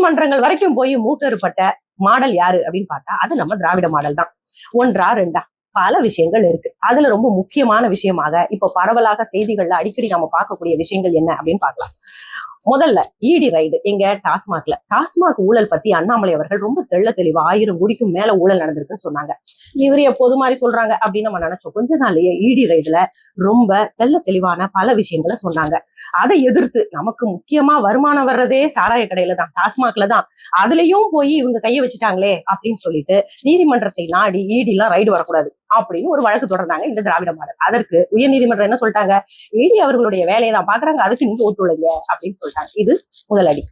நீதிமன்றங்கள் வரைக்கும் போய் மூக்கறுப்பட்ட மாடல் யாரு அப்படின்னு பார்த்தா அது நம்ம திராவிட மாடல் தான். ஒன்றா ரெண்டா பல விஷயங்கள் இருக்கு. அதுல ரொம்ப முக்கியமான விஷயமாக இப்ப பரவலாக செய்திகள்ல அடிக்கடி நம்ம பார்க்கக்கூடிய விஷயங்கள் என்ன அப்படின்னு பார்க்கலாம். முதல்ல இடி ரைடு எங்க டாஸ்மாக்ல டாஸ்மாக் ஊழல் பத்தி அண்ணாமலை அவர்கள் ரொம்ப தெள்ள தெளிவா ஆயிரம் கோடிக்கும் மேல ஊழல் நடந்திருக்குன்னு சொன்னாங்க. இவர் எப்போது மாதிரி சொல்றாங்க அப்படின்னு நம்ம நினைச்சோம். கொஞ்ச நாள்லயே இடி ரைடுல ரொம்ப தெள்ள தெளிவான பல விஷயங்களை சொன்னாங்க. அதை எதிர்த்து நமக்கு முக்கியமா வருமானம் வர்றதே சாராய கடையில தான் டாஸ்மாக்ல தான். அதுலயும் போய் இவங்க கையை வச்சுட்டாங்களே அப்படின்னு சொல்லிட்டு நீதிமன்றத்தை நாடி இடி எல்லாம் ரைடு வரக்கூடாது. அப்படின்னு ஒரு வழக்கு தொடர்ந்தாங்க இந்த திராவிட மாடல். அதற்கு உயர்நீதிமன்றம் என்ன சொல்லிட்டாங்க? இடி அவர்களுடைய வேலையை தான் பாக்குறாங்க. அதுக்கு நீங்க ஒத்துழைங்க அப்படின்னு சொல்லிட்டாங்க. இது முதலடி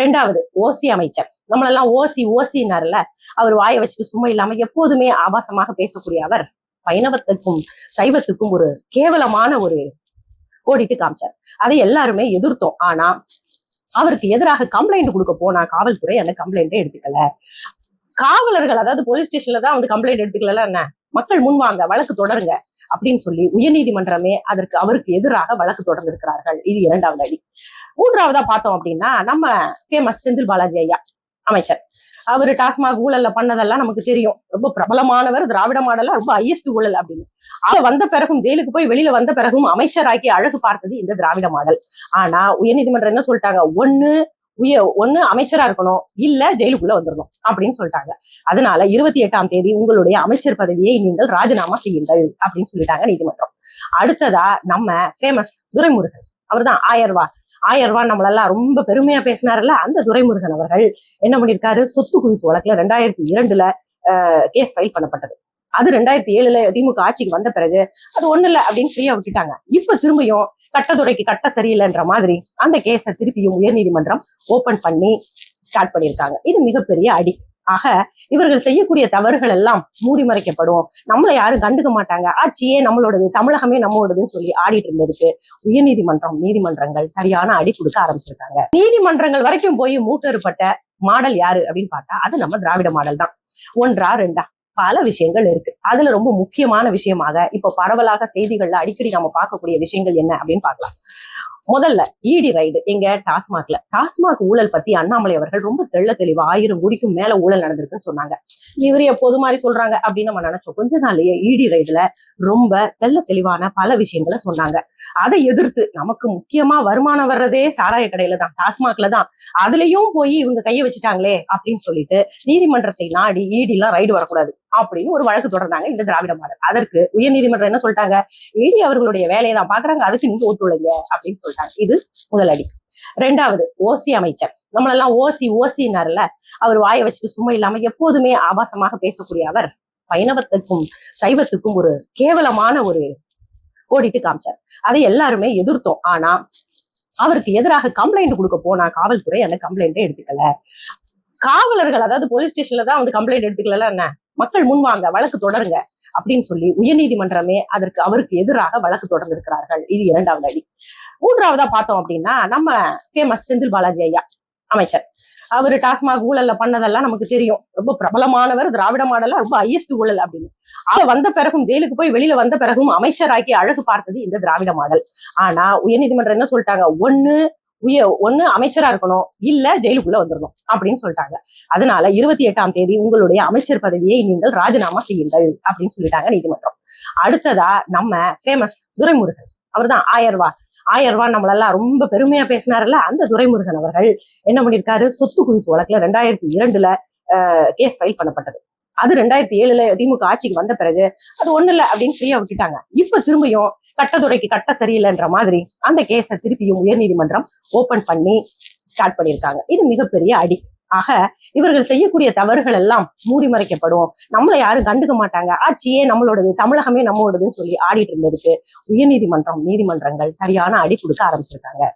ரெண்டாவது ஓசி அமைச்சர். நம்மளெல்லாம் ஓசி ஓசினார்ல அவர் வாயை வச்சுட்டு சும்மா இல்லாம எப்போதுமே ஆபாசமாக பேசக்கூடிய அவர் வைணவத்துக்கும் சைவத்துக்கும் ஒரு கேவலமான ஒரு ஓடிட்டு காமிச்சார். அதை எல்லாருமே எதிர்த்தோம். ஆனா அவருக்கு எதிராக கம்ப்ளைண்ட் கொடுக்க போனா காவல்துறை அந்த கம்ப்ளைண்ட்டை எடுத்துக்கல. காவலர்கள் அதாவது போலீஸ் ஸ்டேஷன்ல தான் வந்து கம்ப்ளைண்ட் எடுத்துக்கல என்ன? மக்கள் முன்வாங்க வழக்கு தொடருங்க அப்படின்னு சொல்லி உயர்நீதிமன்றமே அதற்கு அவருக்கு எதிராக வழக்கு தொடர்ந்திருக்கிறார்கள். இது இரண்டாவது அடி. மூன்றாவதா பார்த்தோம் அப்படின்னா நம்ம ஃபேமஸ் செந்தில் பாலாஜி ஐயா அமைச்சர். அவர் டாஸ்மாக் ஊழல்ல பண்ணதெல்லாம் நமக்கு தெரியும். ரொம்ப பிரபலமானவர் திராவிட மாடல்ல ரொம்ப ஹையஸ்ட் ஊழல் அப்படின்னு. அவர் வந்த பிறகும் ஜெயிலுக்கு போய் வெளியில வந்த பிறகும் அமைச்சராக்கி அழகு பார்த்தது இந்த திராவிட மாடல். ஆனா உயர்நீதிமன்றம் என்ன சொல்லிட்டாங்க? ஒண்ணு உய ஒன்னு அமைச்சரா இருக்கணும். இல்ல ஜெயிலுக்குள்ள வந்துடணும் அப்படின்னு சொல்லிட்டாங்க. அதனால இருபத்தி எட்டாம் தேதி உங்களுடைய அமைச்சர் பதவியை நீங்கள் ராஜினாமா செய்யுங்கள் அப்படின்னு சொல்லிட்டாங்க நீதிமன்றம். அடுத்ததா நம்ம ஃபேமஸ் துரைமுருகன். அவர்தான் ஆயிரம் ரூபாய் ஆயிரம் ரூபாய் நம்மளெல்லாம் ரொம்ப பெருமையா பேசினார்ல அந்த துரைமுருகன் அவர்கள் என்ன பண்ணிருக்காரு சொத்து குவிப்பு வழக்குல ரெண்டாயிரத்தி இரண்டுல கேஸ் ஃபைல் பண்ணப்பட்டது. அது ரெண்டாயிரத்தி ஏழுல திமுக ஆட்சிக்கு வந்த பிறகு அது ஒண்ணு இல்ல அப்படின்னு ஃப்ரீயா விட்டுட்டாங்க. இப்ப திரும்பியும் கட்டத்துறைக்கு கட்ட சரியில்லைன்ற மாதிரி அந்த கேஸை திருப்பியும் உயர்நீதிமன்றம் ஓபன் பண்ணி ஸ்டார்ட் பண்ணியிருக்காங்க. இது மிகப்பெரிய அடி. ஆக இவர்கள் செய்யக்கூடிய தவறுகள் எல்லாம் மூடி மறைக்கப்படும். நம்மளை யாரும் கண்டுக்க மாட்டாங்க. ஆட்சியே நம்மளோடது தமிழகமே நம்மளோடதுன்னு சொல்லி ஆடிட்டு இருந்ததுக்கு உயர்நீதிமன்றம் நீதிமன்றங்கள் சரியான அடி கொடுக்க ஆரம்பிச்சிருக்காங்க. நீதிமன்றங்கள் வரைக்கும் போய் மூக்கறுப்பட்ட மாடல் யாரு அப்படின்னு பார்த்தா அது நம்ம திராவிட மாடல் தான். ஒன்றா ரெண்டா? பல விஷயங்கள் இருக்கு. அதுல ரொம்ப முக்கியமான விஷயமாக இப்ப பரவலாக செய்திகள்ல அடிக்கடி நம்ம பார்க்கக்கூடிய விஷயங்கள் என்ன அப்படின்னு பார்க்கலாம். முதல்ல இடி ரைடு எங்க டாஸ்மாக்ல. டாஸ்மாக் ஊழல் பத்தி அண்ணாமலை அவர்கள் ரொம்ப தெள்ள தெளிவா ஆயிரம் கோடிக்கும் மேல ஊழல் நடந்திருக்குன்னு சொன்னாங்க. இவர் எப்போது மாதிரி சொல்றாங்க அப்படின்னு நம்ம நினைச்சோம். கொஞ்ச நாள்லயே இடி ரைடுல ரொம்ப தெள்ள தெளிவான பல விஷயங்களை சொன்னாங்க. அதை எதிர்த்து நமக்கு முக்கியமா வருமானம் வர்றதே சாராய கடையில தான் டாஸ்மாக்ல தான். அதுலயும் போய் இவங்க கையை வச்சுட்டாங்களே அப்படின்னு சொல்லிட்டு நீதிமன்றத்தை நாடி இடி எல்லாம் ரைடு வரக்கூடாது. அப்படின்னு ஒரு வழக்கு தொடர்ந்தாங்க இந்த திராவிட மாடல். அதற்கு உயர்நீதிமன்றம் என்ன சொல்லிட்டாங்க? இடி அவர்களுடைய வேலையை தான் பாக்குறாங்க அதுக்கு நீங்க ஒத்துழைங்க அப்படின்னு சொல்லிட்டாங்க. இது முதலடி ரெண்டாவது ஓசி அமைச்சர். நம்மளெல்லாம் ஓசி ஓசினார்ல அவர் வாயை வச்சுட்டு சும்மா இல்லாம எப்போதுமே ஆபாசமாக பேசக்கூடிய அவர் வைணவத்துக்கும் சைவத்துக்கும் ஒரு கேவலமான ஒரு ஓடிட்டு காமிச்சார். அதை எல்லாருமே எதிர்த்தோம். ஆனா அவருக்கு எதிராக கம்ப்ளைண்ட் கொடுக்க போனா காவல்துறை அந்த கம்ப்ளைண்ட்டை எடுத்துக்கல. காவலர்கள் அதாவது போலீஸ் ஸ்டேஷன்ல தான் வந்து கம்ப்ளைண்ட் எடுத்துக்கல என்ன? மக்கள் முன்வாங்க வழக்கு தொடருங்க அப்படின்னு சொல்லி உயர்நீதிமன்றமே அதற்கு அவருக்கு எதிராக வழக்கு தொடர்ந்திருக்கிறார்கள். இது இரண்டாவது அடி. மூன்றாவதா பார்த்தோம் அப்படின்னா நம்ம ஃபேமஸ் செந்தில் பாலாஜி ஐயா அமைச்சர். அவர் டாஸ்மாக் ஊழல்ல பண்ணதெல்லாம் நமக்கு தெரியும். ரொம்ப பிரபலமானவர் திராவிட மாடல்ல ரொம்ப ஹையஸ்ட் ஊழல் அப்படின்னு. அவர் வந்த பிறகும் ஜெயிலுக்கு போய் வெளியில வந்த பிறகும் அமைச்சராக்கி அழகு பார்த்தது இந்த திராவிட மாடல். ஆனா உயர்நீதிமன்றம் என்ன சொல்லிட்டாங்க? ஒண்ணு உய ஒண்ணு அமைச்சரா இருக்கணும். இல்ல ஜெயிலுக்குள்ள வந்துடணும் அப்படின்னு சொல்லிட்டாங்க. அதனால இருபத்தி எட்டாம் தேதி உங்களுடைய அமைச்சர் பதவியை நீங்கள் ராஜினாமா செய்யுங்கள் அப்படின்னு சொல்லிட்டாங்க நீதிமன்றம். அடுத்ததா நம்ம ஃபேமஸ் துரைமுருகன். அவர்தான் ஆயிரம் ரூபாய் ஆயிரம் ரூபாய் நம்மளெல்லாம் ரொம்ப பெருமையா பேசினார்ல அந்த துரைமுருகன் அவர்கள் என்ன பண்ணிருக்காரு சொத்து குவிப்பு வழக்குல ரெண்டாயிரத்தி இரண்டுல கேஸ் ஃபைல் பண்ணப்பட்டது. அது ரெண்டாயிரத்தி ஏழுல திமுக ஆட்சிக்கு வந்த பிறகு அது ஒண்ணு இல்லை அப்படின்னு ஃப்ரீயா விட்டுட்டாங்க. இப்ப திரும்பியும் கட்டத்துறைக்கு கட்ட சரியில்லைன்ற மாதிரி அந்த கேஸை திருப்பியும் உயர்நீதிமன்றம் ஓபன் பண்ணி ஸ்டார்ட் பண்ணியிருக்காங்க. இது மிகப்பெரிய அடி. ஆக இவர்கள் செய்யக்கூடிய தவறுகள் எல்லாம் மூடி மறைக்கப்படும். நம்மளை யாரும் கண்டுக்க மாட்டாங்க. ஆட்சியே நம்மளோடது தமிழகமே நம்மளோடதுன்னு சொல்லி ஆடிட்டு இருந்ததுக்கு உயர்நீதிமன்றம் நீதிமன்றங்கள் சரியான அடி கொடுக்க ஆரம்பிச்சிருக்காங்க.